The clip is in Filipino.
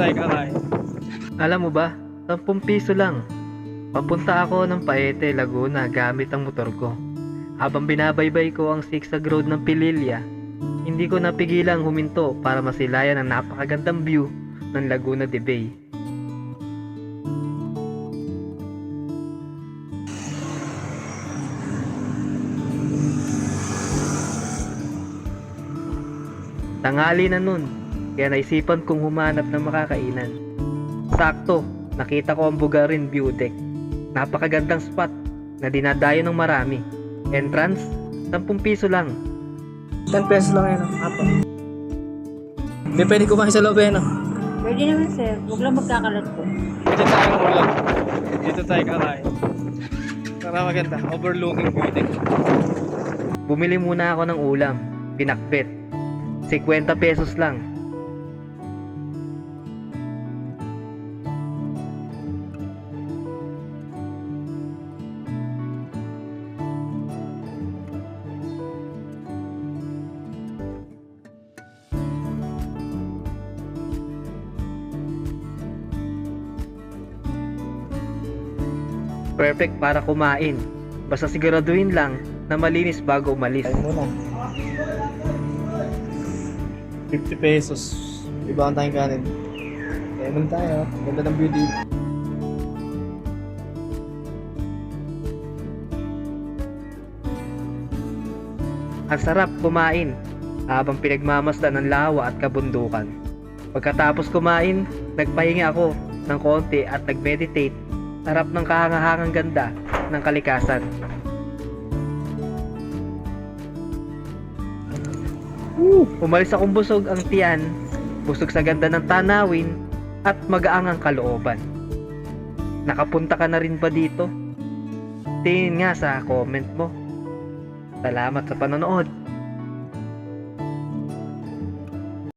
tayo kakain. Alam mo ba, 10 piso lang. Papunta ako ng Paete, Laguna gamit ang motor ko. Habang binabaybay ko ang zigzag road ng Pililya, hindi ko napigilang huminto para masilayan ang napakagandang view ng Laguna de Bay. Tangali na nun, kaya naisipan kong humanap ng makakainan. Sakto, nakita ko ang Bugarin Deck. Napakagandang spot na dinadayo ng marami. Entrance, 10 piso lang. 10 pesos lang yan. Apo. Hindi pwede kumain sa loob yan. No? Pwede naman sir, huwag lang magkakalat po. Dito tayo ulam. Dito tayo kakain. Para maganda. Overlooking building. Bumili muna ako ng ulam, pinakbet. 50 pesos lang. Perfect para kumain. Basta siguraduhin lang na malinis bago umalis. Kain muna. 50 pesos. Iba ang tayong kanin. Kain muna tayo. Ganda ng dito. Ang sarap kumain habang pinagmamasdan ng lawa at kabundukan. Pagkatapos kumain, nagpahinga ako ng konti at nag-meditate harap ng kahangahangang ganda ng kalikasan. Umalis akong busog ang tiyan, busog sa ganda ng tanawin at magaang ang kalooban. Nakapunta ka na rin ba dito? Tingin nga sa comment mo. Salamat sa panonood.